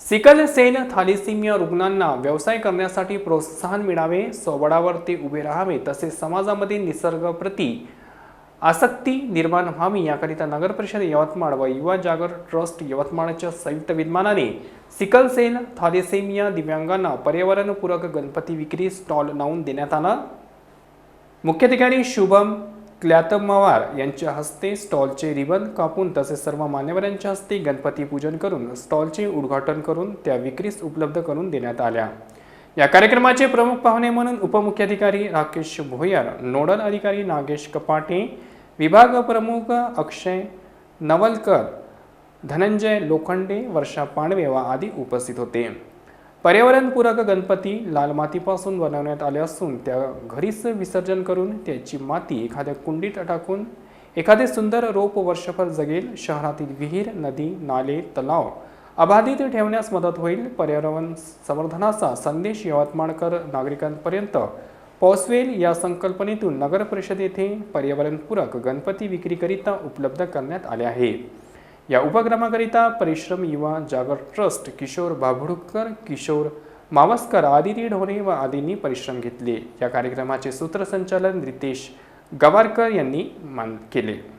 Sickle sale थॅलिसिमिया रुग्णांना व्यवसाय करण्यासाठी प्रोत्साहन मिळावे स्वबळावर ते उभे राहावे तसेच समाजामध्ये निसर्गप्रती आसक्ती निर्माण व्हावी याकरिता नगर परिषद यवतमाळ व युवा जागर ट्रस्ट यवतमाळच्या संयुक्त विद्यमानाने सिकल सेल थॅलिसेमिया दिव्यांगांना पर्यावरणपूरक गणपती विक्री स्टॉल लावून देण्यात आला. मुख्याधिकारी शुभम क्लॅतमवार यांच्या हस्ते स्टॉलचे रिबन कापून तसेच सर्व मान्यवरांच्या हस्ते गणपती पूजन करून स्टॉलचे उद्घाटन करून त्या विक्रीस उपलब्ध करून देण्यात आल्या. या कार्यक्रमाचे प्रमुख पाहुणे म्हणून उपमुख्याधिकारी राकेश भोयर नोडल अधिकारी नागेश कपाटे विभाग प्रमुख अक्षय नवलकर धनंजय लोखंडे वर्षा पांडवे व आदी उपस्थित होते. पर्यावरणपूरक गणपती लाल मातीपासून बनवण्यात आले असून त्या घरीच विसर्जन करून त्याची माती एखाद्या कुंडीत टाकून एखादे सुंदर रोप वर्षभर जगेल. शहरातील विहीर नदी नाले तलाव अबाधित ठेवण्यास मदत होईल. पर्यावरण संवर्धनाचा संदेश यवतमाळकर नागरिकांपर्यंत पोहोचवेल. या संकल्पनेतून नगर परिषद येथे पर्यावरणपूरक गणपती विक्रीकरिता उपलब्ध करण्यात आले आहे. या उपक्रमाकरिता परिश्रम युवा जागर ट्रस्ट किशोर बाभुडकर किशोर मावस्कर आदिती ढोरे व आदींनी परिश्रम घेतले. या कार्यक्रमाचे सूत्रसंचालन रितेश गवारकर यांनी मान केले.